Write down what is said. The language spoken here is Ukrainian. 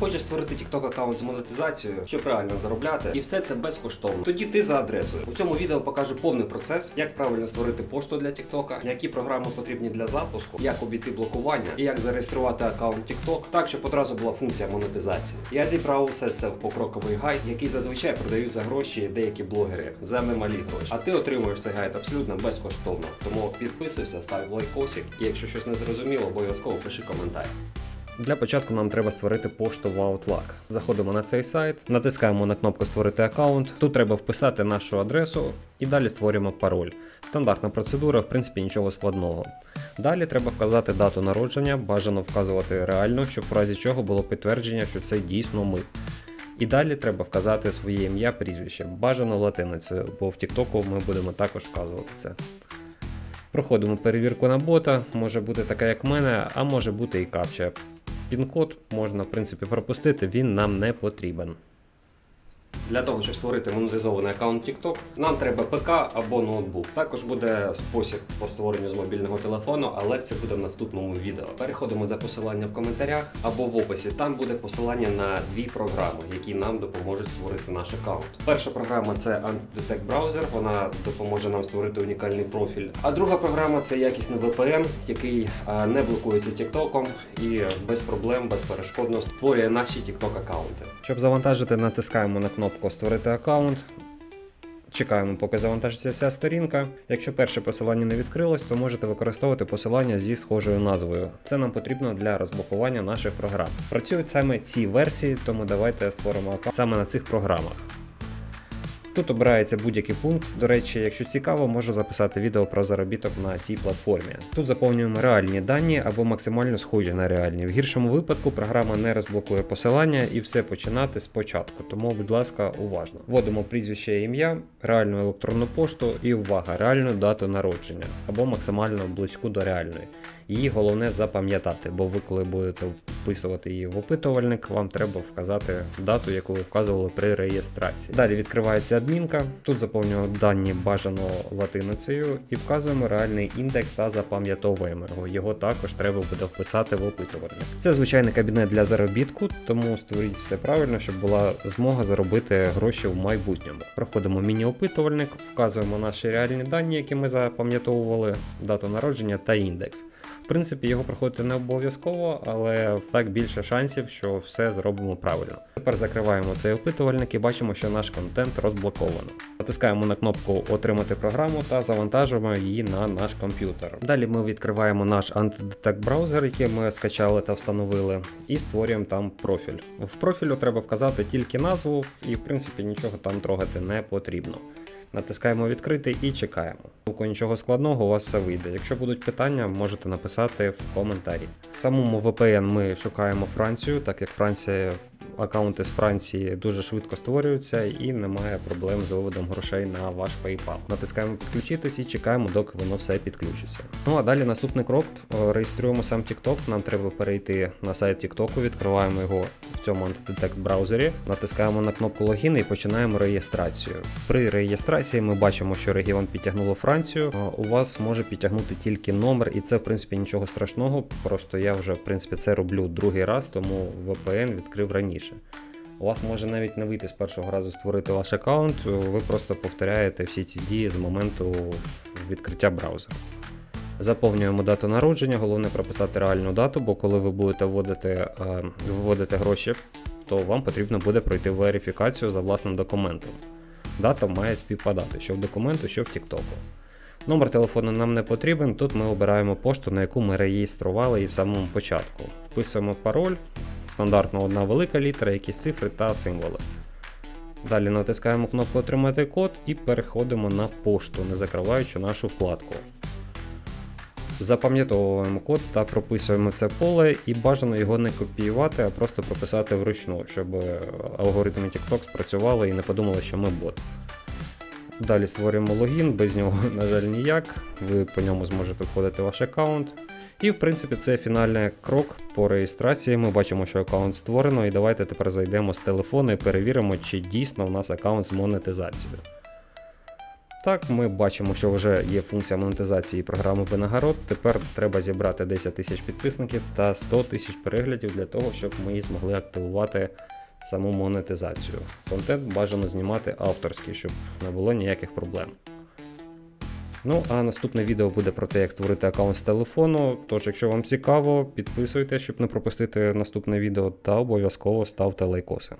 Хочеш створити TikTok аккаунт з монетизацією, щоб реально заробляти, і все це безкоштовно. Тоді ти за адресою. У цьому відео покажу повний процес, як правильно створити пошту для TikTok, які програми потрібні для запуску, як обійти блокування і як зареєструвати аккаунт TikTok, так щоб одразу була функція монетизації. Я зібрав усе це в покроковий гайд, який зазвичай продають за гроші деякі блогери за немалі гроші. А ти отримуєш цей гайд абсолютно безкоштовно. Тому підписуйся, став лайкосик, і якщо щось не зрозуміло, обов'язково пиши коментар. Для початку нам треба створити пошту в Outlook. Заходимо на цей сайт, натискаємо на кнопку Створити аккаунт. Тут треба вписати нашу адресу і далі створюємо пароль. Стандартна процедура, в принципі, нічого складного. Далі треба вказати дату народження, бажано вказувати реально, щоб в разі чого було підтвердження, що це дійсно ми. І далі треба вказати своє ім'я, прізвище, бажано латиницею, бо в Тіктоку ми будемо також вказувати це. Проходимо перевірку на бота, може бути така, як в мене, а може бути і капча. Пін-код можна, в принципі, пропустити, він нам не потрібен. Для того, щоб створити монетизований аккаунт TikTok, нам треба ПК або ноутбук. Також буде спосіб по створенню з мобільного телефону, але це буде в наступному відео. Переходимо за посилання в коментарях або в описі. Там буде посилання на дві програми, які нам допоможуть створити наш аккаунт. Перша програма це Antidetect Browser, вона допоможе нам створити унікальний профіль. А друга програма це якісний VPN, який не блокується TikTok і без проблем, безперешкодно створює наші TikTok аккаунти. Щоб завантажити, натискаємо на кнопку Створити аккаунт. Чекаємо, поки завантажиться ця сторінка. Якщо перше посилання не відкрилось, то можете використовувати посилання зі схожою назвою. Це нам потрібно для розблокування наших програм. Працюють саме ці версії, тому давайте створимо аккаунт саме на цих програмах. Тут обирається будь-який пункт. До речі, якщо цікаво, можу записати відео про заробіток на цій платформі. Тут заповнюємо реальні дані або максимально схожі на реальні. В гіршому випадку програма не розблокує посилання і все починати спочатку. Тому, будь ласка, уважно. Вводимо прізвище і ім'я, реальну електронну пошту і увага, реальну дату народження або максимально близьку до реальної. Її головне запам'ятати, бо ви, коли будете вписувати її в опитувальник, вам треба вказати дату, яку ви вказували при реєстрації. Далі відкривається адмінка. Тут заповнюємо дані бажано латиницею і вказуємо реальний індекс та запам'ятовуємо його. Його також треба буде вписати в опитувальник. Це звичайний кабінет для заробітку, тому створіть все правильно, щоб була змога заробити гроші в майбутньому. Проходимо міні-опитувальник, вказуємо наші реальні дані, які ми запам'ятовували, дату народження та індекс. В принципі, його проходити не обов'язково, але так більше шансів, що все зробимо правильно. Тепер закриваємо цей опитувальник і бачимо, що наш контент розблоковано. Натискаємо на кнопку Отримати програму та завантажуємо її на наш комп'ютер. Далі ми відкриваємо наш Antidetect браузер, який ми скачали та встановили, і створюємо там профіль. В профілю треба вказати тільки назву, і в принципі нічого там трогати не потрібно. Натискаємо відкрити і чекаємо. Поки нічого складного, у вас все вийде. Якщо будуть питання, можете написати в коментарі. В самому VPN ми шукаємо Францію, так як Франція аккаунти з Франції дуже швидко створюються і немає проблем з виводом грошей на ваш PayPal. Натискаємо підключитись і чекаємо, доки воно все підключиться. Ну а далі наступний крок реєструємо сам TikTok. Нам треба перейти на сайт TikTok, відкриваємо його цьому Antidetect браузері, натискаємо на кнопку логін і починаємо реєстрацію. При реєстрації ми бачимо, що регіон підтягнуло Францію. У вас може підтягнути тільки номер, і це в принципі нічого страшного. Просто я вже в принципі це роблю другий раз, тому VPN відкрив раніше. У вас може навіть не вийти з першого разу створити ваш аккаунт, ви просто повторяєте всі ці дії з моменту відкриття браузера. Заповнюємо дату народження, головне прописати реальну дату, бо коли ви будете вводити, е, вводити гроші, то вам потрібно буде пройти верифікацію за власним документом. Дата має співпадати, що в документу, що в TikTok. Номер телефону нам не потрібен, тут ми обираємо пошту, на яку ми реєстрували і в самому початку. Вписуємо пароль, стандартно одна велика літера, якісь цифри та символи. Далі натискаємо кнопку Отримати код і переходимо на пошту, не закриваючи нашу вкладку. Запам'ятовуємо код та прописуємо це поле і бажано його не копіювати, а просто прописати вручну, щоб е, алгоритми TikTok спрацювали і не подумали, що ми бот. Далі створюємо логін, без нього, на жаль, ніяк. Ви по ньому зможете входити ваш аккаунт. І в принципі це фінальний крок по реєстрації. Ми бачимо, що аккаунт створено, і давайте тепер зайдемо з телефону і перевіримо, чи дійсно в нас аккаунт з монетизацією. Так, ми бачимо, що вже є функція монетизації програми Винагород. Тепер треба зібрати 10 тисяч підписників та 100 тисяч переглядів для того, щоб ми змогли активувати саму монетизацію. Контент бажано знімати авторський, щоб не було ніяких проблем. Ну, а наступне відео буде про те, як створити аккаунт з телефону. Тож, якщо вам цікаво, підписуйтесь, щоб не пропустити наступне відео, та обов'язково ставте лайкоси.